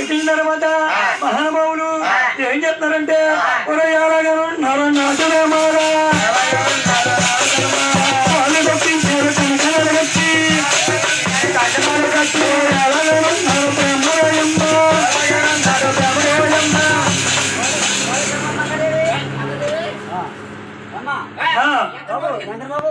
ఎక్కిన తర్వాత మహానుభావులు ఏం చెప్తున్నారంటే ఉదయాలగా ఉన్నారు నాటనమారా వాళ్ళు కట్టి ఆ, చంద్రబాబు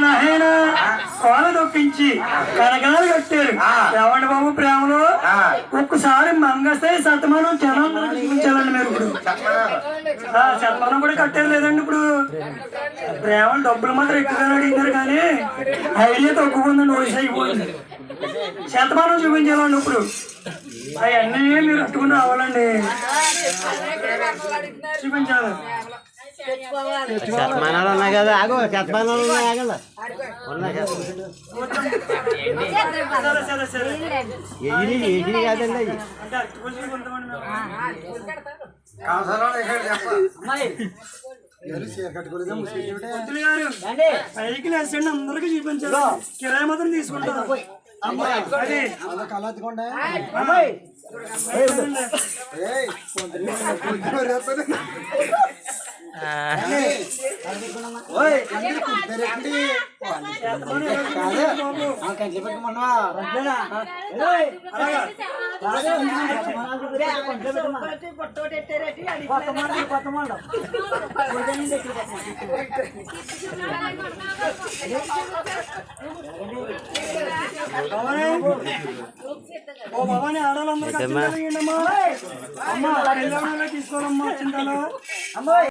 నాయన కోల దొప్పించి కనకాలు కట్టారు. ఏమండి బాబు ప్రేమలో? ఒక్కసారి మంగస్తే సతమానం జనం చూపించాలండి మీరు ఇప్పుడు. ఆ, శతమానం కూడా కట్టారు లేదండి ఇప్పుడు. ప్రేమలు డబ్బులు మాత్రం ఎక్కువగా అడిగినారు కానీ ఐడియా ఉందండి వయసు అయిపోయింది. శతమానం చూపించాలండి ఇప్పుడు. అవన్నీ మీరు అట్టుకుని రావాలండి. చూపించాలి. శతమానాలు ఉన్నాయి కదా ఆగు శతమానాలు ఉన్నాయి ఎగిరి ఎగిరి కాదండి అవి పైకి లేచండి అందరికి చూపించాలి కిరాయి మాత్రం తీసుకుంటారు అమ్మాయి ఓ భవాని ఆడాలందరికీ అమ్మా తీసుకోవాలమ్మా చింతలో అమ్మాయి